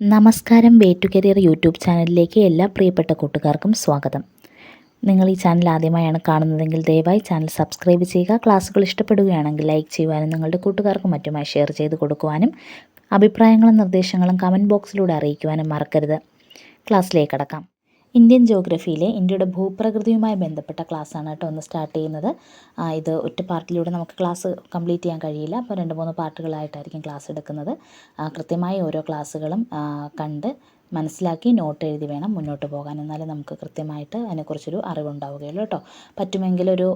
നമസ്കാരം way to career YouTube ചാനലിലേക്ക് എല്ലാ പ്രിയപ്പെട്ട കൂട്ടുകാർക്കും സ്വാഗതം. നിങ്ങൾ ഈ ചാനൽ ആദ്യമായാണ് കാണുന്നതെങ്കിൽ ദയവായി ചാനൽ സബ്സ്ക്രൈബ് ചെയ്യുക ക്ലാസ്സുകൾ ഇഷ്ടപ്പെടുകയാണെങ്കിൽ ലൈക്ക് ചെയ്യുവാനും നിങ്ങളുടെ കൂട്ടുകാർക്കും മറ്റുമായി ഷെയർ ചെയ്ത് കൊടുക്കുവാനും അഭിപ്രായങ്ങളും നിർദ്ദേശങ്ങളും കമന്റ് ബോക്സിലൂടെ അറിയിക്കുവാനും മറക്കരുത്. ക്ലാസ്സിലേക്ക് കടക്കാം. ഇന്ത്യൻ ജോഗ്രഫിയിലെ ഇന്ത്യയുടെ ഭൂപ്രകൃതിയുമായി ബന്ധപ്പെട്ട ക്ലാസ്സാണ് കേട്ടോ ഒന്ന് സ്റ്റാർട്ട് ചെയ്യുന്നത്. ഇത് ഒറ്റ പാർട്ടിലൂടെ നമുക്ക് ക്ലാസ് കംപ്ലീറ്റ് ചെയ്യാൻ കഴിയില്ല. അപ്പോൾ രണ്ട് മൂന്ന് പാർട്ടുകളായിട്ടായിരിക്കും ക്ലാസ് എടുക്കുന്നത്. കൃത്യമായി ഓരോ ക്ലാസ്സുകളും കണ്ട് മനസ്സിലാക്കി നോട്ട് എഴുതി വേണം മുന്നോട്ട് പോകാൻ. എന്നാലേ നമുക്ക് കൃത്യമായിട്ട് അതിനെക്കുറിച്ചൊരു അറിവുണ്ടാവുകയുള്ളൂ കേട്ടോ. പറ്റുമെങ്കിൽ ഒരു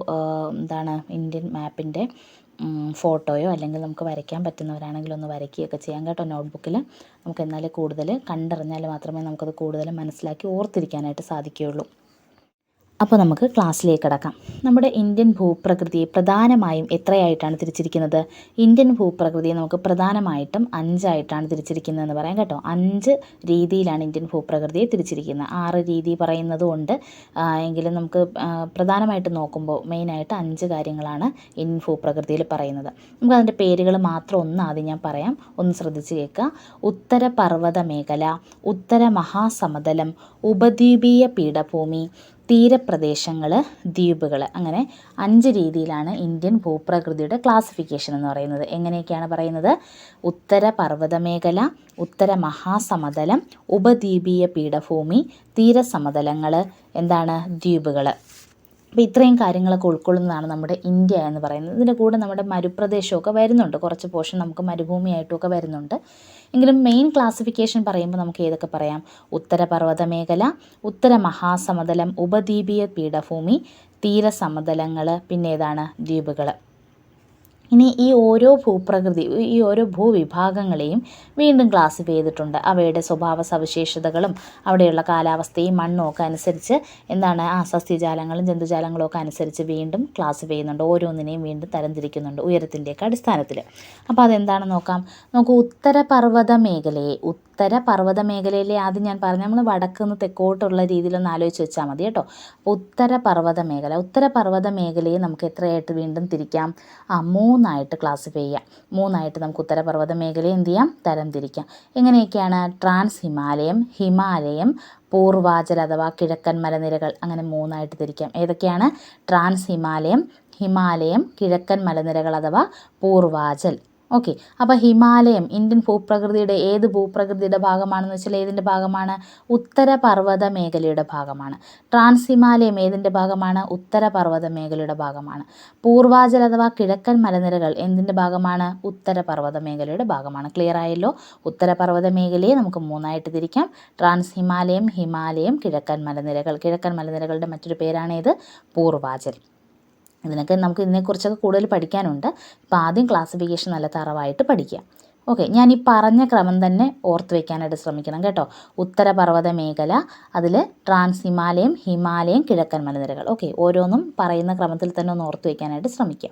എന്താണ് ഇന്ത്യൻ മാപ്പിന്റെ ഫോട്ടോയോ അല്ലെങ്കിൽ നമുക്ക് വരയ്ക്കാൻ പറ്റുന്നവരാണെങ്കിൽ ഒന്ന് വരയ്ക്കുകയൊക്കെ ചെയ്യാം കേട്ടോ നോട്ട്ബുക്കിൽ നമുക്ക് എന്നാലേ കൂടുതൽ കണ്ടറിഞ്ഞാൽ മാത്രമേ നമുക്കത് കൂടുതൽ മനസ്സിലാക്കി ഓർത്തിരിക്കാനായിട്ട് സാധിക്കുകയുള്ളൂ. അപ്പോൾ നമുക്ക് ക്ലാസ്സിലേക്ക് കിടക്കാം. നമ്മുടെ ഇന്ത്യൻ ഭൂപ്രകൃതി പ്രധാനമായും എത്രയായിട്ടാണ് തിരിച്ചിരിക്കുന്നത്? ഇന്ത്യൻ ഭൂപ്രകൃതി നമുക്ക് പ്രധാനമായിട്ടും അഞ്ചായിട്ടാണ് തിരിച്ചിരിക്കുന്നതെന്ന് പറയാം കേട്ടോ. അഞ്ച് രീതിയിലാണ് ഇന്ത്യൻ ഭൂപ്രകൃതിയെ തിരിച്ചിരിക്കുന്നത്. ആറ് രീതി പറയുന്നതുകൊണ്ട് എങ്കിലും നമുക്ക് പ്രധാനമായിട്ട് നോക്കുമ്പോൾ മെയിനായിട്ട് അഞ്ച് കാര്യങ്ങളാണ് ഇന്ത്യൻ ഭൂപ്രകൃതിയിൽ പറയുന്നത്. നമുക്ക് അതിന്റെ പേരുകൾ മാത്രം ഒന്ന് ആദ്യം ഞാൻ പറയാം. ഒന്ന് ശ്രദ്ധിച്ച് കേൾക്കുക. ഉത്തര പർവത മേഖല ഉത്തര മഹാസമതലം ഉപദ്വീപീയ പീഠഭൂമി തീരപ്രദേശങ്ങൾ ദ്വീപുകൾ അങ്ങനെ അഞ്ച് രീതിയിലാണ് ഇന്ത്യൻ ഭൂപ്രകൃതിയുടെ ക്ലാസിഫിക്കേഷൻ എന്ന് പറയുന്നത്. എങ്ങനെയൊക്കെയാണ് പറയുന്നത്? ഉത്തര പർവതമേഖല ഉത്തര മഹാസമതലം ഉപദ്വീപീയ പീഠഭൂമി തീരസമതലങ്ങൾ എന്താണ് ദ്വീപുകൾ അപ്പോൾ ഇത്രയും കാര്യങ്ങളൊക്കെ ഉൾക്കൊള്ളുന്നതാണ് നമ്മുടെ ഇന്ത്യ എന്ന് പറയുന്നത്. ഇതിന്റെ കൂടെ നമ്മുടെ മരുപ്രദേശമൊക്കെ വരുന്നുണ്ട്. കുറച്ച് പോർഷൻ നമുക്ക് മരുഭൂമിയായിട്ടുമൊക്കെ വരുന്നുണ്ട്. എങ്കിലും മെയിൻ ക്ലാസിഫിക്കേഷൻ പറയുമ്പോൾ നമുക്ക് ഏതൊക്കെ പറയാം? ഉത്തരപർവത മേഖല ഉത്തര മഹാസമതലം ഉപദ്വീപീയ പീഠഭൂമി തീരസമതലങ്ങൾ പിന്നെ ഏതാണ്? ദ്വീപുകൾ ഇനി ഈ ഓരോ ഭൂപ്രകൃതി ഈ ഓരോ ഭൂവിഭാഗങ്ങളെയും വീണ്ടും ക്ലാസിഫൈ ചെയ്തിട്ടുണ്ട്. അവയുടെ സ്വഭാവ സവിശേഷതകളും അവിടെയുള്ള കാലാവസ്ഥയും മണ്ണും ഒക്കെ അനുസരിച്ച് എന്താണ് ആ സസ്യജാലങ്ങളും ജന്തുജാലങ്ങളും ഒക്കെ അനുസരിച്ച് വീണ്ടും ക്ലാസിഫൈ ചെയ്യുന്നുണ്ട്. ഓരോന്നിനെയും വീണ്ടും തരംതിരിക്കുന്നുണ്ട് ഉയരത്തിന്റെയൊക്കെ അടിസ്ഥാനത്തിൽ അപ്പോൾ അതെന്താണെന്ന് നോക്കാം? നമുക്ക് ഉത്തരപർവത മേഖലയെ ഉത്തര പർവത മേഖലയിലെ ആദ്യം ഞാൻ പറഞ്ഞു നമ്മൾ വടക്ക് നിന്ന് തെക്കോട്ടുള്ള രീതിയിലൊന്ന് ആലോചിച്ച് വെച്ചാൽ മതി കേട്ടോ. ഉത്തര പർവത മേഖല ഉത്തര പർവത മേഖലയെ നമുക്ക് എത്രയായിട്ട് വീണ്ടും തിരിക്കാം? ആ മൂന്നായിട്ട് ക്ലാസിഫൈ ചെയ്യാം. മൂന്നായിട്ട് നമുക്ക് ഉത്തരപർവത മേഖല എന്ത് ചെയ്യാം? തരംതിരിക്കാം. എങ്ങനെയൊക്കെയാണ് ട്രാൻസ് ഹിമാലയം ഹിമാലയം പൂർവാചൽ അഥവാ കിഴക്കൻ മലനിരകൾ അങ്ങനെ മൂന്നായിട്ട് തിരിക്കാം. ഏതൊക്കെയാണ്? ട്രാൻസ് ഹിമാലയം ഹിമാലയം കിഴക്കൻ മലനിരകൾ അഥവാ പൂർവാചൽ. ഓക്കെ അപ്പോൾ ഹിമാലയം ഇന്ത്യൻ ഭൂപ്രകൃതിയുടെ ഏത് ഭൂപ്രകൃതിയുടെ ഭാഗമാണെന്ന് വെച്ചാൽ ഏതിന്റെ ഭാഗമാണ്? ഉത്തര പർവത മേഖലയുടെ ഭാഗമാണ്. ട്രാൻസ് ഹിമാലയം ഏതിന്റെ ഭാഗമാണ്? ഉത്തര പർവത മേഖലയുടെ ഭാഗമാണ്. പൂർവാചൽ അഥവാ കിഴക്കൻ മലനിരകൾ എന്തിന്റെ ഭാഗമാണ്? ഉത്തര പർവത മേഖലയുടെ ഭാഗമാണ്. ക്ലിയർ ആയല്ലോ? ഉത്തര പർവത മേഖലയെ നമുക്ക് മൂന്നായിട്ട് തിരിക്കാം. ട്രാൻസ് ഹിമാലയം ഹിമാലയം കിഴക്കൻ മലനിരകൾ. കിഴക്കൻ മലനിരകളുടെ മറ്റൊരു പേരാണ് പേരാണേത് പൂർവാചൽ. ഇതിനൊക്കെ നമുക്ക് ഇതിനെക്കുറിച്ചൊക്കെ കൂടുതൽ പഠിക്കാനുണ്ട്. അപ്പോൾ ആദ്യം ക്ലാസിഫിക്കേഷൻ നല്ല തറവായിട്ട് പഠിക്കുക. ഓക്കെ ഞാൻ ഈ പറഞ്ഞ ക്രമം തന്നെ ഓർത്ത് വയ്ക്കാനായിട്ട് ശ്രമിക്കണം കേട്ടോ. ഉത്തരപർവത മേഖല അതിൽ ട്രാൻസ് ഹിമാലയം ഹിമാലയം കിഴക്കൻ മലനിരകൾ. ഓക്കെ ഓരോന്നും പറയുന്ന ക്രമത്തിൽ തന്നെ ഒന്ന് ഓർത്ത് വയ്ക്കാനായിട്ട് ശ്രമിക്കുക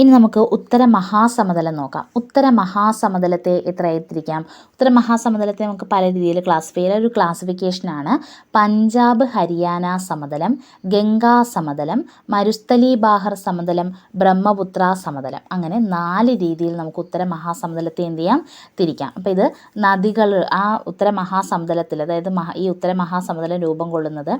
ഇനി നമുക്ക് ഉത്തര മഹാസമതലം നോക്കാം. ഉത്തര മഹാസമതലത്തെ എത്ര തിരിക്കാം ഉത്തര മഹാസമതലത്തെ നമുക്ക് പല രീതിയിൽ ക്ലാസിഫൈ ചെയ്യാം. ഒരു ക്ലാസിഫിക്കേഷനാണ് പഞ്ചാബ് ഹരിയാന സമതലം ഗംഗാ സമതലം മരുസ്ഥലി ബാഹർ സമതലം ബ്രഹ്മപുത്ര സമതലം. അങ്ങനെ നാല് രീതിയിൽ നമുക്ക് ഉത്തര മഹാസമതലത്തെ എന്ത് ചെയ്യാം? തിരിക്കാം. അപ്പോൾ ഇത് നദികൾ ആ ഉത്തര മഹാസമതലത്തിൽ അതായത് ഈ ഉത്തര മഹാസമതലം രൂപം കൊള്ളുന്നത്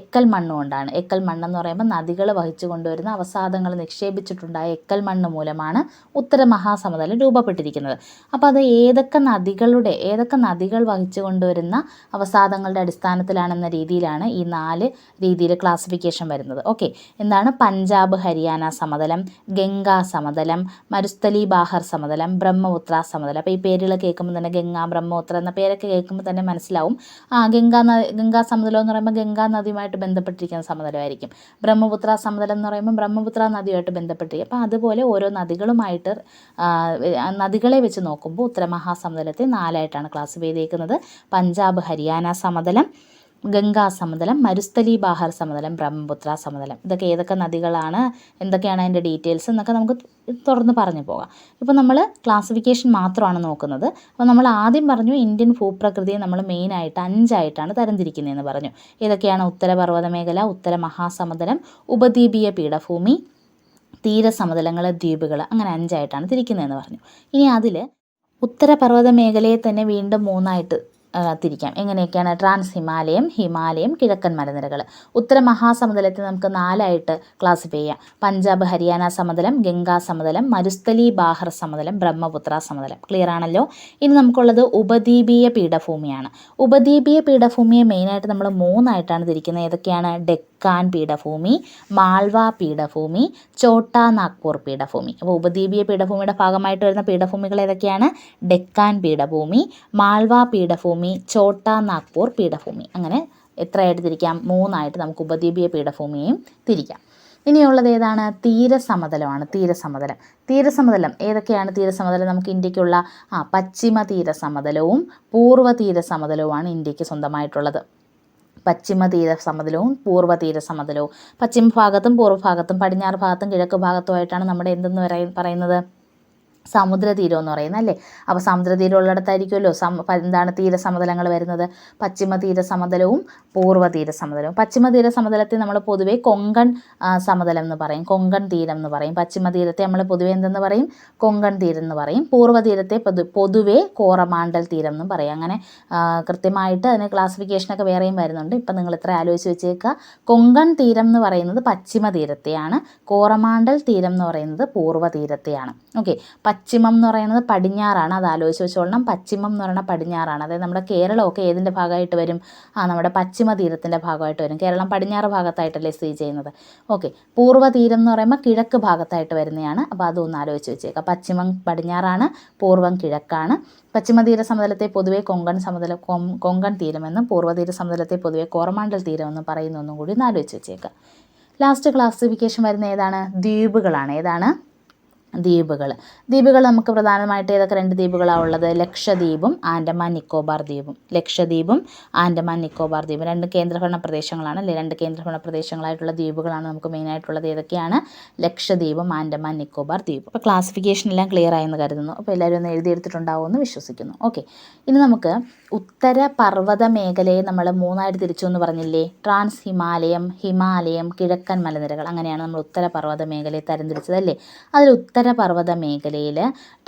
എക്കൽ മണ്ണ് കൊണ്ടാണ്. എക്കൽ മണ്ണെന്ന് പറയുമ്പോൾ നദികൾ വഹിച്ചു കൊണ്ടുവരുന്ന അവസാദങ്ങൾ നിക്ഷേപിച്ചിട്ടുണ്ടായ എക്കൽ മണ്ണ് മൂലമാണ് ഉത്തര മഹാസമതലം രൂപപ്പെട്ടിരിക്കുന്നത്. അപ്പോൾ അത് ഏതൊക്കെ നദികളുടെ ഏതൊക്കെ നദികൾ വഹിച്ചു കൊണ്ടുവരുന്ന അവസാദങ്ങളുടെ അടിസ്ഥാനത്തിലാണെന്ന രീതിയിലാണ് ഈ നാല് രീതിയിൽ ക്ലാസിഫിക്കേഷൻ വരുന്നത്. ഓക്കെ എന്താണ്? പഞ്ചാബ് ഹരിയാന സമതലം ഗംഗാ സമതലം മരുസ്ഥലി ബാഹർ സമതലം ബ്രഹ്മപുത്ര സമതലം. അപ്പോൾ ഈ പേരുകൾ കേൾക്കുമ്പോൾ തന്നെ ഗംഗ ബ്രഹ്മപുത്ര എന്ന പേരൊക്കെ കേൾക്കുമ്പോൾ തന്നെ മനസ്സിലാവും. ആ ഗംഗാ ഗംഗാ സമതലം എന്ന് പറയുമ്പോൾ ഗംഗാ നദിയുമായിട്ട് ബന്ധപ്പെട്ടിരിക്കുന്ന സമതലമായിരിക്കും. ബ്രഹ്മപുത്ര സമതലം എന്ന് പറയുമ്പോൾ ബ്രഹ്മപുത്ര നദിയുമായിട്ട് ബന്ധപ്പെട്ടിരിക്കും. അപ്പോൾ അതുപോലെ ഓരോ നദികളുമായിട്ട് നദികളെ വെച്ച് നോക്കുമ്പോൾ ഉത്തരമഹാസമതലത്തെ നാലായിട്ടാണ് ക്ലാസ് ചെയ്തേക്കുന്നത്. പഞ്ചാബ് ഹരിയാന സമതലം ഗംഗാ സമതലം മരുസ്ഥലി ബാഹർ സമതലം ബ്രഹ്മപുത്ര സമതലം. ഇതൊക്കെ ഏതൊക്കെ നദികളാണ് എന്തൊക്കെയാണ് അതിന്റെ ഡീറ്റെയിൽസ് എന്നൊക്കെ നമുക്ക് തുറന്ന് പറഞ്ഞു പോകാം. ഇപ്പോൾ നമ്മൾ ക്ലാസിഫിക്കേഷൻ മാത്രമാണ് നോക്കുന്നത്. അപ്പോൾ നമ്മൾ ആദ്യം പറഞ്ഞു ഇന്ത്യൻ ഭൂപ്രകൃതിയെ നമ്മൾ മെയിനായിട്ട് അഞ്ചായിട്ടാണ് തരംതിരിക്കുന്നതെന്ന് പറഞ്ഞു. ഏതൊക്കെയാണ് ഉത്തരപർവത മേഖല ഉത്തര മഹാസമതലം ഉപദ്വീപീയ പീഠഭൂമി തീരസമതലങ്ങൾ ദ്വീപുകൾ അങ്ങനെ അഞ്ചായിട്ടാണ് തിരിക്കുന്നതെന്ന് പറഞ്ഞു. ഇനി അതിൽ ഉത്തരപർവത മേഖലയെ തന്നെ വീണ്ടും മൂന്നായിട്ട് തിരിക്കാം എങ്ങനെയൊക്കെയാണ് ട്രാൻസ് ഹിമാലയം ഹിമാലയം കിഴക്കൻ മലനിരകൾ? ഉത്തര മഹാസമതലത്തെ നമുക്ക് നാലായിട്ട് ക്ലാസിഫൈ ചെയ്യാം. പഞ്ചാബ് ഹരിയാന സമതലം ഗംഗാ സമതലം മരുസ്ഥലി ബാഹർ സമതലം ബ്രഹ്മപുത്ര സമതലം. ക്ലിയർ ആണല്ലോ? ഇനി നമുക്കുള്ളത് ഉപദ്വീപീയ പീഠഭൂമിയാണ്. ഉപദ്വീപീയ പീഠഭൂമിയെ മെയിനായിട്ട് നമ്മൾ മൂന്നായിട്ടാണ് തിരിക്കുന്നത്. ഏതൊക്കെയാണ്? ഡെക്കാൻ പീഠഭൂമി മാൾവ പീഠഭൂമി ചോട്ടാ നാഗ്പൂർ പീഠഭൂമി. അപ്പോൾ ഉപദ്വീപീയ പീഠഭൂമിയുടെ ഭാഗമായിട്ട് വരുന്ന പീഠഭൂമികൾ ഏതൊക്കെയാണ്? ഡെക്കാൻ പീഠഭൂമി മാൾവ പീഠഭൂമി ചോട്ടാ നാഗ്പൂർ പീഠഭൂമി. അങ്ങനെ എത്രയായിട്ട് തിരിക്കാം മൂന്നായിട്ട് നമുക്ക് ഉപദ്വീപീയ പീഠഭൂമിയെയും തിരിക്കാം. ഇനിയുള്ളത് ഏതാണ്? തീരസമതലമാണ്. തീരസമതലം. തീരസമതലം. ഏതൊക്കെയാണ് തീരസമതലം? നമുക്ക് ഇന്ത്യക്കുള്ള ആ പശ്ചിമ തീരസമതലവും പൂർവ തീരസമതലവുമാണ് ഇന്ത്യയ്ക്ക് സ്വന്തമായിട്ടുള്ളത്. പശ്ചിമ തീര സമതലവും പൂർവ തീര സമതലവും പശ്ചിമ ഭാഗത്തും പൂർവ ഭാഗത്തും പടിഞ്ഞാറ് ഭാഗത്തും കിഴക്ക് ഭാഗത്തുമായിട്ടാണ് നമ്മുടെ എന്തെന്ന് പറയ പറയുന്നത്? സമുദ്രതീരം എന്ന് പറയുന്നത് അല്ലേ? അപ്പോൾ സമുദ്രതീരം ഉള്ളിടത്തായിരിക്കുമല്ലോ സം എന്താണ് തീരസമതലങ്ങൾ വരുന്നത്? പശ്ചിമ തീരസമതലവും പൂർവ തീരസമതലവും പശ്ചിമ തീരസമതലത്തെ നമ്മൾ പൊതുവേ കൊങ്കൺ സമതലം എന്ന് പറയും. കൊങ്കൺ തീരം എന്ന് പറയും. പശ്ചിമ തീരത്തെ നമ്മൾ പൊതുവേ എന്തെന്ന് പറയും? കൊങ്കൺ തീരം എന്ന് പറയും. പൂർവ തീരത്തെ പൊതു പൊതുവേ കോറമാണ്ടൽ തീരം എന്നും പറയും. അങ്ങനെ കൃത്യമായിട്ട് അതിന് ക്ലാസിഫിക്കേഷനൊക്കെ വേറെയും വരുന്നുണ്ട്. ഇപ്പം നിങ്ങൾ ഇത്ര ആലോചിച്ച് വെച്ചേക്കുക. കൊങ്കൺ തീരം എന്ന് പറയുന്നത് പശ്ചിമ തീരത്തെയാണ് കോറമാണ്ടൽ തീരം എന്ന് പറയുന്നത് പൂർവ തീരത്തെയാണ് ഓക്കെ പശ്ചിമം എന്ന് പറയുന്നത് പടിഞ്ഞാറാണ്. അത് ആലോചിച്ച് വെച്ചോളണം. പശ്ചിമം എന്ന് പറയുന്നത് പടിഞ്ഞാറാണ്. അതായത് നമ്മുടെ കേരളമൊക്കെ ഏതിന്റെ ഭാഗമായിട്ട് വരും? ആ നമ്മുടെ പശ്ചിമ തീരത്തിന്റെ ഭാഗമായിട്ട് വരും. കേരളം പടിഞ്ഞാറ് ഭാഗത്തായിട്ടല്ലേ സ്ഥിതി ചെയ്യുന്നത്. ഓക്കെ. പൂർവ തീരം എന്ന് പറയുമ്പോൾ കിഴക്ക് ഭാഗത്തായിട്ട് വരുന്നതാണ്. അപ്പോൾ അതൊന്ന് ആലോചിച്ച് വെച്ചേക്കാം. പശ്ചിമം പടിഞ്ഞാറാണ് പൂർവം കിഴക്കാണ്. പശ്ചിമതീര സമതലത്തെ പൊതുവെ കൊങ്കൺ സമതല കൊങ്കൺ തീരമെന്നും പൂർവതീര സമതലത്തെ പൊതുവെ കോറമാണ്ടൽ തീരമെന്നും പറയുന്ന ഒന്നും കൂടി ഒന്ന് ആലോചിച്ച് വെച്ചേക്കാം. ലാസ്റ്റ് ക്ലാസിഫിക്കേഷൻ വരുന്ന ഏതാണ്? ദ്വീപുകളാണ്. ഏതാണ്? ദ്വീപുകൾ. ദ്വീപുകൾ നമുക്ക് പ്രധാനമായിട്ട് ഏതൊക്കെ രണ്ട് ദ്വീപുകളാണ് ഉള്ളത്? ലക്ഷദ്വീപും ആൻഡമാൻ നിക്കോബാർ ദ്വീപും. ലക്ഷദ്വീപും ആൻഡമാൻ നിക്കോബാർ ദ്വീപും. രണ്ട് കേന്ദ്രഭരണ പ്രദേശങ്ങളാണ്. അല്ലെങ്കിൽ രണ്ട് കേന്ദ്രഭരണ പ്രദേശങ്ങളായിട്ടുള്ള ദ്വീപുകളാണ് നമുക്ക് മെയിനായിട്ടുള്ളത് ഏതൊക്കെയാണ്? ലക്ഷദ്വീപും ആൻഡമാൻ നിക്കോബാർ ദ്വീപും. അപ്പോൾ ക്ലാസിഫിക്കേഷൻ എല്ലാം ക്ലിയർ ആയെന്ന് കരുതുന്നു. അപ്പോൾ എല്ലാവരും ഒന്ന് എഴുതിയെടുത്തിട്ടുണ്ടാവുമെന്ന് വിശ്വസിക്കുന്നു. ഓക്കെ ഇനി നമുക്ക് ഉത്തര പർവത മേഖലയെ നമ്മൾ മൂന്നായിട്ട് തിരിച്ചു എന്ന് പറഞ്ഞില്ലേ? ട്രാൻസ് ഹിമാലയം ഹിമാലയം കിഴക്കൻ മലനിരകൾ. അങ്ങനെയാണ് നമ്മൾ ഉത്തര പർവത മേഖലയെ തരംതിരിച്ചത് അല്ലേ? അതിൽ ഉത്തര പർവത മേഖലയിൽ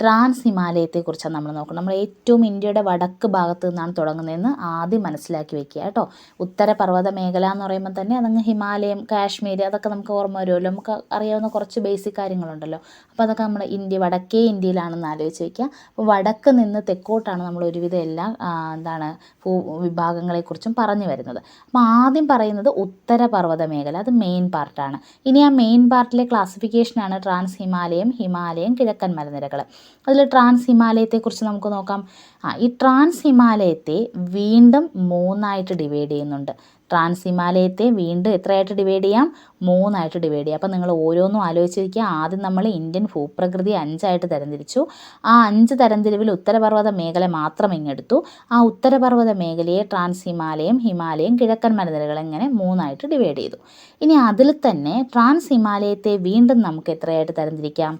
ട്രാൻസ് ഹിമാലയത്തെക്കുറിച്ചാണ് നമ്മൾ നോക്കുന്നത്. നമ്മൾ ഏറ്റവും ഇന്ത്യയുടെ വടക്ക് ഭാഗത്ത് നിന്നാണ് തുടങ്ങുന്നതെന്ന് ആദ്യം മനസ്സിലാക്കി വെക്കുക കേട്ടോ. ഉത്തര പർവത മേഖല എന്ന് പറയുമ്പോൾ തന്നെ അതങ്ങ് ഹിമാലയം കാശ്മീർ അതൊക്കെ നമുക്ക് ഓർമ്മ വരുമല്ലോ. നമുക്ക് അറിയാവുന്ന കുറച്ച് ബേസിക് കാര്യങ്ങളുണ്ടല്ലോ. അപ്പോൾ അതൊക്കെ നമ്മൾ ഇന്ത്യ വടക്കേ ഇന്ത്യയിലാണെന്ന് ആലോചിച്ച് വയ്ക്കുക അപ്പോൾ വടക്ക് നിന്ന് തെക്കോട്ടാണ് നമ്മൾ ഒരുവിധം എല്ലാ എന്താണ് ഭൂ വിഭാഗങ്ങളെക്കുറിച്ചും പറഞ്ഞു വരുന്നത്. അപ്പോൾ ആദ്യം പറയുന്നത് ഉത്തര പർവത മേഖല അത് മെയിൻ പാർട്ടാണ് ഇനി ആ മെയിൻ പാർട്ടിലെ ക്ലാസിഫിക്കേഷനാണ് ട്രാൻസ് ഹിമാലയം ഹിമാലയം കിഴക്കൻ മലനിരകൾ അതിൽ ട്രാൻസ് ഹിമാലയത്തെക്കുറിച്ച് നമുക്ക് നോക്കാം. ആ ഈ ട്രാൻസ് ഹിമാലയത്തെ വീണ്ടും മൂന്നായിട്ട് ഡിവൈഡ് ചെയ്യുന്നുണ്ട്. ട്രാൻസ് ഹിമാലയത്തെ വീണ്ടും എത്രയായിട്ട് ഡിവൈഡ് ചെയ്യാം? മൂന്നായിട്ട് ഡിവൈഡ് ചെയ്യാം. അപ്പോൾ നിങ്ങൾ ഓരോന്നും ആലോചിച്ചിരിക്കുക. ആദ്യം നമ്മൾ ഇന്ത്യൻ ഭൂപ്രകൃതി അഞ്ചായിട്ട് തരംതിരിച്ചു. ആ അഞ്ച് തരംതിരിവിൽ ഉത്തരപർവത മേഖല മാത്രം ഇങ്ങെടുത്തു. ആ ഉത്തരപർവത മേഖലയെ ട്രാൻസ് ഹിമാലയം ഹിമാലയം കിഴക്കൻ മലനിരകൾ ഇങ്ങനെ മൂന്നായിട്ട് ഡിവൈഡ് ചെയ്തു. ഇനി അതിൽ തന്നെ ട്രാൻസ് ഹിമാലയത്തെ വീണ്ടും നമുക്ക് എത്രയായിട്ട് തരംതിരിക്കാം?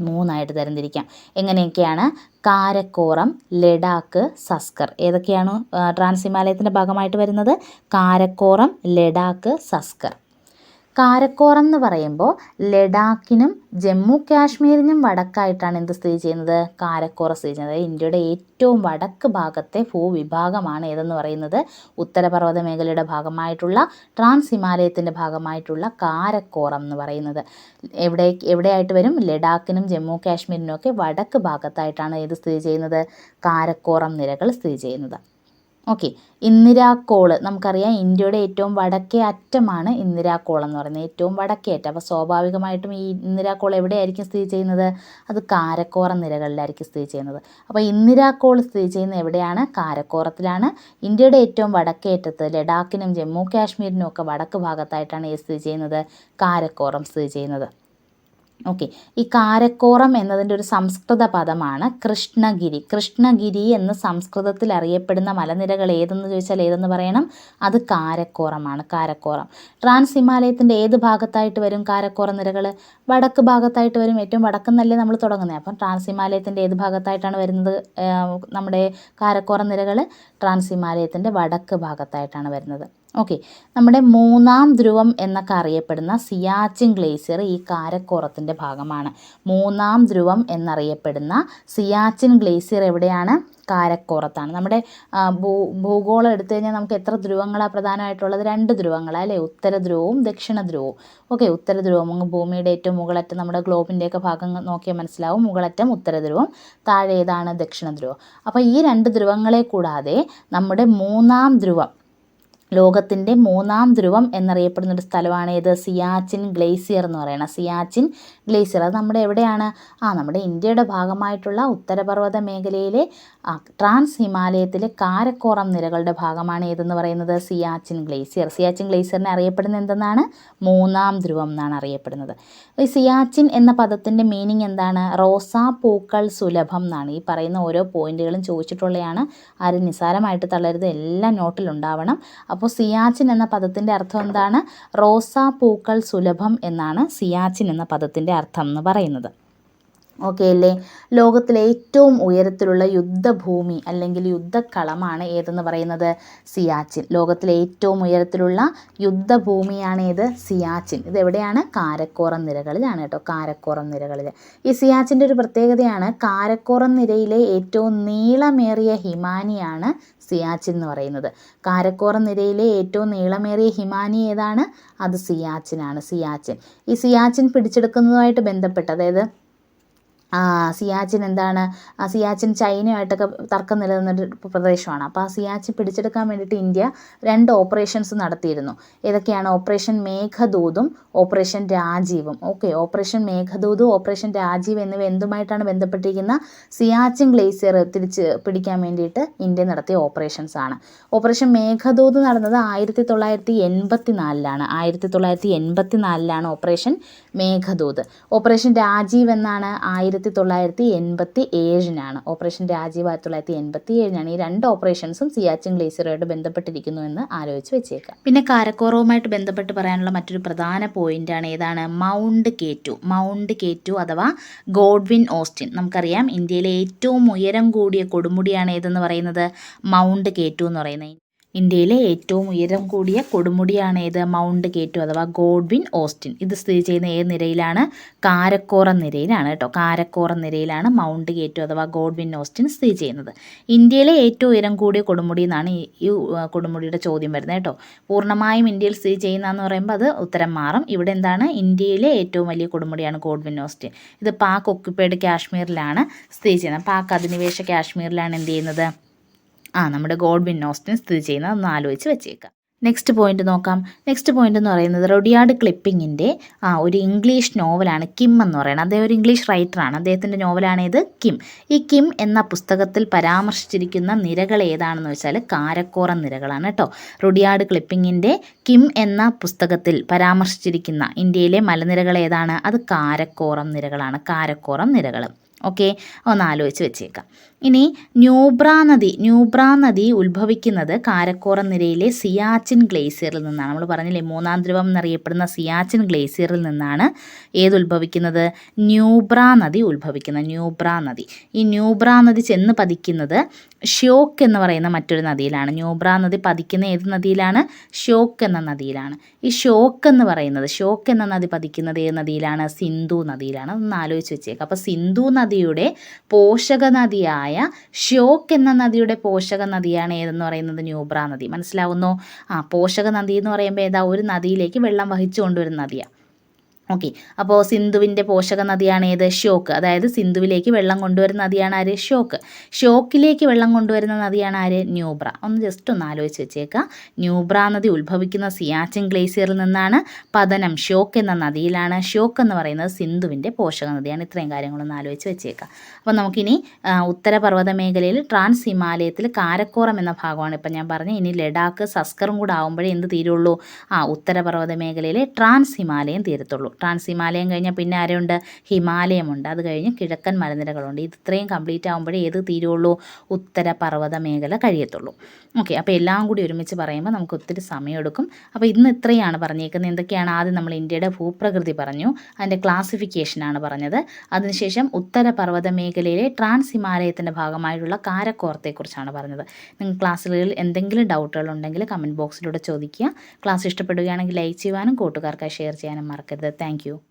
മൂന്നായിട്ട് തരംതിരിക്കാം. എങ്ങനെയൊക്കെയാണ്? കാരക്കോറം ലഡാക്ക് സസ്കർ. ഏതൊക്കെയാണ് ട്രാൻസ് ഹിമാലയത്തിന്റെ ഭാഗമായിട്ട് വരുന്നത്? കാരക്കോറം ലഡാക്ക് സസ്കർ. കാരക്കോറം എന്ന് പറയുമ്പോൾ ലഡാക്കിനും ജമ്മു കാശ്മീരിനും വടക്കായിട്ടാണ് എന്ത് സ്ഥിതി ചെയ്യുന്നത്? കാരക്കോറ സ്ഥിതി ചെയ്യുന്നത്. ഇന്ത്യയുടെ ഏറ്റവും വടക്ക് ഭാഗത്തെ ഭൂവിഭാഗമാണ് ഏതെന്ന് പറയുന്നത്? ഉത്തരപർവത മേഖലയുടെ ഭാഗമായിട്ടുള്ള ട്രാൻസ് ഹിമാലയത്തിന്റെ ഭാഗമായിട്ടുള്ള കാരക്കോറം എന്ന് പറയുന്നത്. എവിടെ എവിടെയായിട്ട് വരും? ലഡാക്കിനും ജമ്മു കാശ്മീരിനും ഒക്കെ വടക്ക് ഭാഗത്തായിട്ടാണ് ഏത് സ്ഥിതി ചെയ്യുന്നത്? കാരക്കോറം നിരകൾ സ്ഥിതി ചെയ്യുന്നത്. ഓക്കെ ഇന്ദിരാക്കോൾ നമുക്കറിയാം ഇന്ത്യയുടെ ഏറ്റവും വടക്കേ അറ്റമാണ് ഇന്ദിരാക്കോൾ എന്ന് പറയുന്നത്. ഏറ്റവും വടക്കേ അറ്റം. അപ്പോൾ സ്വാഭാവികമായിട്ടും ഈ ഇന്ദിരാക്കോൾ എവിടെയായിരിക്കും സ്ഥിതി ചെയ്യുന്നത്? അത് കാരക്കോറ നിരകളിലായിരിക്കും സ്ഥിതി ചെയ്യുന്നത്. അപ്പോൾ ഇന്ദിരാക്കോൾ സ്ഥിതി ചെയ്യുന്നത് എവിടെയാണ്? കാരക്കോറത്തിലാണ്. ഇന്ത്യയുടെ ഏറ്റവും വടക്കേ അറ്റത്ത് ലഡാക്കിനും ജമ്മു കാശ്മീരിനും ഒക്കെ വടക്ക് ഭാഗത്തായിട്ടാണ് ഇത് സ്ഥിതി ചെയ്യുന്നത്. കാരക്കോറം സ്ഥിതി ചെയ്യുന്നത്. ഓക്കെ ഈ കാരക്കോറം എന്നതിന്റെ ഒരു സംസ്കൃത പദമാണ് കൃഷ്ണഗിരി. കൃഷ്ണഗിരി എന്ന് സംസ്കൃതത്തിൽ അറിയപ്പെടുന്ന മലനിരകൾ ഏതെന്ന് ചോദിച്ചാൽ ഏതെന്ന് പറയണം? അത് കാരക്കോറമാണ് കാരക്കോറം. ട്രാൻസ് ഹിമാലയത്തിന്റെ ഏത് ഭാഗത്തായിട്ട് വരും കാരക്കോറ നിരകൾ വടക്ക് ഭാഗത്തായിട്ട് വരും ഏറ്റവും വടക്കുന്നല്ലേ നമ്മൾ തുടങ്ങുന്നത്. അപ്പം ട്രാൻസ് ഹിമാലയത്തിന്റെ ഏത് ഭാഗത്തായിട്ടാണ് വരുന്നത്? നമ്മുടെ കാരക്കോറ നിരകൾ ട്രാൻസ് ഹിമാലയത്തിന്റെ വടക്ക് ഭാഗത്തായിട്ടാണ് വരുന്നത്. ഓക്കെ നമ്മുടെ മൂന്നാം ധ്രുവം എന്നൊക്കെ അറിയപ്പെടുന്ന സിയാച്ചിൻ ഗ്ലേസിയർ ഈ കാരക്കോറത്തിന്റെ ഭാഗമാണ്. മൂന്നാം ധ്രുവം എന്നറിയപ്പെടുന്ന സിയാച്ചിൻ ഗ്ലേസിയർ എവിടെയാണ്? കാരക്കോറത്താണ്. നമ്മുടെ ഭൂ ഭൂഗോളം എടുത്തു കഴിഞ്ഞാൽ നമുക്ക് എത്ര ധ്രുവങ്ങളാണ് പ്രധാനമായിട്ടുള്ളത്? രണ്ട് ധ്രുവങ്ങളാണ് അല്ലേ? ഉത്തര ധ്രുവവും ദക്ഷിണ ധ്രുവവും. ഓക്കെ ഉത്തര ധ്രുവം. ഭൂമിയുടെ ഏറ്റവും മുകളറ്റം നമ്മുടെ ഗ്ലോബിന്റെയൊക്കെ ഭാഗം നോക്കിയാൽ മനസ്സിലാവും. മുകളറ്റം ഉത്തര ധ്രുവം താഴെ ഏതാണ് ദക്ഷിണ ധ്രുവം. അപ്പോൾ ഈ രണ്ട് ധ്രുവങ്ങളെ കൂടാതെ നമ്മുടെ മൂന്നാം ധ്രുവം ലോകത്തിന്റെ മൂന്നാം ധ്രുവം എന്നറിയപ്പെടുന്ന ഒരു സ്ഥലമാണ് ഏത്? സിയാച്ചിൻ ഗ്ലേസിയർ എന്ന് പറയുന്നത് സിയാച്ചിൻ ഗ്ലേസിയർ. അത് നമ്മുടെ എവിടെയാണ്? ആ നമ്മുടെ ഇന്ത്യയുടെ ഭാഗമായിട്ടുള്ള ഉത്തരപർവത മേഖലയിലെ ട്രാൻസ് ഹിമാലയത്തിലെ കാരക്കോറം നിരകളുടെ ഭാഗമാണ് ഏതെന്ന് പറയുന്നത്? സിയാച്ചിൻ ഗ്ലേസിയർ. സിയാച്ചിൻ ഗ്ലേസിയറിനെ അറിയപ്പെടുന്നത് എന്തെന്നാണ്? മൂന്നാം ധ്രുവം എന്നാണ് അറിയപ്പെടുന്നത്. ഈ സിയാച്ചിൻ എന്ന പദത്തിന്റെ മീനിങ് എന്താണ്? റോസാ പൂക്കൾ സുലഭം എന്നാണ്. ഈ പറയുന്ന ഓരോ പോയിന്റുകളും ചോദിച്ചിട്ടുള്ളതാണ് ആരും നിസ്സാരമായിട്ട് തള്ളരുത്. എല്ലാം നോട്ടിലുണ്ടാവണം. അപ്പോൾ സിയാച്ചിൻ എന്ന പദത്തിന്റെ അർത്ഥം എന്താണ്? റോസാ പൂക്കൾ സുലഭം എന്നാണ് സിയാച്ചിൻ എന്ന പദത്തിന്റെ അർത്ഥം എന്ന് പറയുന്നത്. ഓക്കെ അല്ലേ ലോകത്തിലെ ഏറ്റവും ഉയരത്തിലുള്ള യുദ്ധഭൂമി അല്ലെങ്കിൽ യുദ്ധക്കളമാണ് ഏതെന്ന് പറയുന്നത്? സിയാച്ചിൻ. ലോകത്തിലെ ഏറ്റവും ഉയരത്തിലുള്ള യുദ്ധഭൂമിയാണ് ഏത്? സിയാച്ചിൻ. ഇത് എവിടെയാണ് കാരക്കോറം നിരകളിലാണ് കേട്ടോ. കാരക്കോറം നിരകളിൽ ഈ സിയാച്ചിന്റെ ഒരു പ്രത്യേകതയാണ് കാരക്കോറം നിരയിലെ ഏറ്റവും നീളമേറിയ ഹിമാനിയാണ് സിയാച്ചിൻ എന്ന് പറയുന്നത്. കാരക്കോറം നിരയിലെ ഏറ്റവും നീളമേറിയ ഹിമാനി ഏതാണ്? അത് സിയാച്ചിനാണ്. സിയാച്ചിൻ. ഈ സിയാച്ചിൻ പിടിച്ചെടുക്കുന്നതുമായിട്ട് ബന്ധപ്പെട്ട് അതായത് സിയാച്ചിൻ എന്താണ്? ആ സിയാച്ചിൻ ചൈനയുമായിട്ടൊക്കെ തർക്കം നിലനിന്നൊരു പ്രദേശമാണ്. അപ്പോൾ ആ സിയാച്ചിൻ പിടിച്ചെടുക്കാൻ വേണ്ടിയിട്ട് ഇന്ത്യ രണ്ട് ഓപ്പറേഷൻസ് നടത്തിയിരുന്നു. ഏതൊക്കെയാണ്? ഓപ്പറേഷൻ മേഘദൂതും ഓപ്പറേഷൻ രാജീവും. ഓക്കെ ഓപ്പറേഷൻ മേഘദൂതും ഓപ്പറേഷൻ രാജീവ് എന്നിവ എന്തുമായിട്ടാണ് ബന്ധപ്പെട്ടിരിക്കുന്ന? സിയാച്ചിൻ ഗ്ലേസിയർ തിരിച്ച് പിടിക്കാൻ വേണ്ടിയിട്ട് ഇന്ത്യ നടത്തിയ ഓപ്പറേഷൻസ് ആണ്. ഓപ്പറേഷൻ മേഘദൂത് നടന്നത് ആയിരത്തി തൊള്ളായിരത്തി എൺപത്തി നാലിലാണ് ആയിരത്തി തൊള്ളായിരത്തി എൺപത്തി നാലിലാണ് ഓപ്പറേഷൻ മേഘദൂത്. ഓപ്പറേഷൻ രാജീവ് എന്നാണ് ആയിരത്തി തൊള്ളായിരത്തി എൺപത്തി ഏഴിനാണ് ഓപ്പറേഷൻ രാജീവ് ആയിരത്തി തൊള്ളായിരത്തി എൺപത്തി ഏഴിനാണ് ഈ രണ്ട് ഓപ്പറേഷൻസും സിയാച്ചിൻ ഗ്ലേസിയറുമായിട്ട് ബന്ധപ്പെട്ടിരിക്കുന്നു എന്ന് ആലോചിച്ച് വെച്ചേക്കാം പിന്നെ കാരക്കോറവുമായിട്ട് ബന്ധപ്പെട്ട് പറയാനുള്ള മറ്റൊരു പ്രധാന പോയിന്റ് ആണ് ഏതാണ്? മൗണ്ട് കേറ്റു മൗണ്ട് കേറ്റു അഥവാ ഗോഡ്വിൻ ഓസ്റ്റിൻ നമുക്കറിയാം ഇന്ത്യയിലെ ഏറ്റവും ഉയരം കൂടിയ കൊടുമുടിയാണ് ഏതെന്ന് പറയുന്നത്? മൗണ്ട് കേറ്റു എന്ന് പറയുന്നത്. ഇന്ത്യയിലെ ഏറ്റവും ഉയരം കൂടിയ കൊടുമുടിയാണ് ഏത് മൗണ്ട് കേറ്റു അഥവാ ഗോഡ്വിൻ ഓസ്റ്റിൻ. ഇത് സ്ഥിതി ചെയ്യുന്ന ഏത് നിരയിലാണ്? കാരക്കോറം നിരയിലാണ് കേട്ടോ. കാരക്കോറം നിരയിലാണ് മൗണ്ട് കേറ്റു അഥവാ ഗോഡ്വിൻ ഓസ്റ്റിൻ സ്ഥിതി ചെയ്യുന്നത്. ഇന്ത്യയിലെ ഏറ്റവും ഉയരം കൂടിയ കൊടുമുടി എന്നാണ് ഈ കൊടുമുടിയുടെ ചോദ്യം വരുന്നത് കേട്ടോ. പൂർണമായും ഇന്ത്യയിൽ സ്ഥിതി ചെയ്യുന്നതെന്ന് പറയുമ്പോൾ അത് ഉത്തരം മാറും. ഇവിടെ എന്താണ്? ഇന്ത്യയിലെ ഏറ്റവും വലിയ കൊടുമുടിയാണ് ഗോഡ്വിൻ ഓസ്റ്റിൻ. ഇത് പാക് ഒക്യുപ്പൈഡ് കാശ്മീരിലാണ് സ്ഥിതി ചെയ്യുന്നത്. പാക് അധിനിവേശ കാശ്മീരിലാണ് എന്ത് ചെയ്യുന്നത്? ആ നമ്മുടെ ഗോഡ്വിൻ ഓസ്റ്റിൻ സ്ഥിതി ചെയ്യുന്നത് ഒന്ന് ആലോചിച്ച് വെച്ചേക്കാം. നെക്സ്റ്റ് പോയിന്റ് നോക്കാം. നെക്സ്റ്റ് പോയിന്റ് എന്ന് പറയുന്നത് റൊഡിയാർഡ് ക്ലിപ്പിങ്ങിന്റെ ആ ഒരു ഇംഗ്ലീഷ് നോവലാണ് കിം എന്ന് പറയുന്നത്. അദ്ദേഹം ഒരു ഇംഗ്ലീഷ് റൈറ്ററാണ് അദ്ദേഹത്തിന്റെ നോവലാണേത് കിം. ഈ കിം എന്ന പുസ്തകത്തിൽ പരാമർശിച്ചിരിക്കുന്ന നിരകൾ ഏതാണെന്ന് വെച്ചാൽ കാരക്കോറ നിരകളാണ് കേട്ടോ. റൊഡിയാർഡ് ക്ലിപ്പിങ്ങിന്റെ കിം എന്ന പുസ്തകത്തിൽ പരാമർശിച്ചിരിക്കുന്ന ഇന്ത്യയിലെ മലനിരകൾ ഏതാണ്? അത് കാരക്കോറം നിരകളാണ്. കാരക്കോറം നിരകൾ. ഓക്കെ ഒന്ന് ആലോചിച്ച് വെച്ചേക്കാം. ഇനി ന്യൂബ്ര നദി ന്യൂബ്ര നദി ഉത്ഭവിക്കുന്നത് കാരക്കോറം നിരയിലെ സിയാച്ചിൻ ഗ്ലേസിയറിൽ നിന്നാണ്. നമ്മൾ പറഞ്ഞില്ലേ മൂന്നാം ധ്രുവം എന്നറിയപ്പെടുന്ന സിയാച്ചിൻ ഗ്ലേസിയറിൽ നിന്നാണ് ഏത് ഉത്ഭവിക്കുന്നത്? ന്യൂബ്ര നദി ഉത്ഭവിക്കുന്നത് ന്യൂബ്ര നദി. ഈ ന്യൂബ്ര നദി ചെന്ന് പതിക്കുന്നത് ഷ്യോക്ക് എന്ന് പറയുന്ന മറ്റൊരു നദിയിലാണ്. ന്യൂബ്ര നദി പതിക്കുന്ന ഏത് നദിയിലാണ്? ഷ്യോക്ക് എന്ന നദിയിലാണ്. ഈ ഷോക്ക് എന്ന് പറയുന്നത് ഷോക്ക് എന്ന നദി പതിക്കുന്നത് ഏത് നദിയിലാണ്? സിന്ധു നദിയിലാണ്. ഒന്ന് ആലോചിച്ച് വെച്ചേക്കാം. അപ്പോൾ സിന്ധു നദിയുടെ പോഷക നദിയായ ഷോക്ക് എന്ന നദിയുടെ പോഷക നദിയാണ് ഏതെന്ന് പറയുന്നത്? ന്യൂബ്ര നദി. മനസ്സിലാവുന്നോ? ആ പോഷക നദി എന്ന് പറയുമ്പോൾ ഏതാ? ഒരു നദിയിലേക്ക് വെള്ളം വഹിച്ചു കൊണ്ടുവരുന്ന നദിയാണ് ഓക്കെ അപ്പോൾ സിന്ധുവിന്റെ പോഷക നദിയാണ് ഏത്? ഷോക്ക് അതായത് സിന്ധുവിലേക്ക് വെള്ളം കൊണ്ടുവരുന്ന നദിയാണ് ആര്? ഷോക്ക് ഷോക്കിലേക്ക് വെള്ളം കൊണ്ടുവരുന്ന നദിയാണ് ആര്? ന്യൂബ്ര. ഒന്ന് ജസ്റ്റ് ഒന്ന് ആലോചിച്ച് വെച്ചേക്കാം. ന്യൂബ്ര നദി ഉത്ഭവിക്കുന്ന സിയാച്ചിൻ ഗ്ലേസിയറിൽ നിന്നാണ് പതനം. ഷോക്ക് എന്ന നദിയിലാണ് ഷോക്ക് എന്ന് പറയുന്നത് സിന്ധുവിന്റെ പോഷക നദിയാണ്. ഇത്രയും കാര്യങ്ങളൊന്ന് ആലോചിച്ച് വെച്ചേക്കാം. അപ്പോൾ നമുക്കിനി ഉത്തരപർവത മേഖലയിൽ ട്രാൻസ് ഹിമാലയത്തിൽ കാരക്കോറം എന്ന ഭാഗമാണ് ഇപ്പം ഞാൻ പറഞ്ഞത്. ഇനി ലഡാക്ക് സസ്കറും കൂടെ ആകുമ്പോഴേ എന്ത് തീരുള്ളൂ? ആ ഉത്തരപർവത മേഖലയിലെ ട്രാൻസ് ഹിമാലയം തീരത്തുള്ളൂ. ട്രാൻസ് ഹിമാലയം കഴിഞ്ഞാൽ പിന്നെ ആരുണ്ട് ഹിമാലയമുണ്ട്. അത് കഴിഞ്ഞ് കിഴക്കൻ മലനിരകളുണ്ട്. ഇത് ഇത്രയും കംപ്ലീറ്റ് ആകുമ്പോഴേ ഏത് തീരുള്ളൂ ഉത്തര പർവത മേഖല കഴിയത്തുള്ളൂ. ഓക്കെ അപ്പോൾ എല്ലാം കൂടി ഒരുമിച്ച് പറയുമ്പോൾ നമുക്ക് ഒത്തിരി സമയമെടുക്കും. അപ്പോൾ ഇന്ന് ഇത്രയാണ് പറഞ്ഞേക്കുന്നത് എന്തൊക്കെയാണ് ആദ്യം നമ്മൾ ഇന്ത്യയുടെ ഭൂപ്രകൃതി പറഞ്ഞു അതിന്റെ ക്ലാസിഫിക്കേഷനാണ് പറഞ്ഞത്. അതിനുശേഷം ഉത്തര പർവത മേഖലയിലെ ട്രാൻസ് ഹിമാലയത്തിന്റെ ഭാഗമായിട്ടുള്ള കാരക്കോർത്തെക്കുറിച്ചാണ് പറഞ്ഞത്. നിങ്ങൾ ക്ലാസ്സുകളിൽ എന്തെങ്കിലും ഡൗട്ടുകൾ ഉണ്ടെങ്കിൽ കമന്റ് ബോക്സിലൂടെ ചോദിക്കുക. ക്ലാസ് ഇഷ്ടപ്പെടുകയാണെങ്കിൽ ലൈക്ക് ചെയ്യുവാനും കൂട്ടുകാർക്കായി ഷെയർ ചെയ്യാനും മറക്കരുത്. താങ്ക്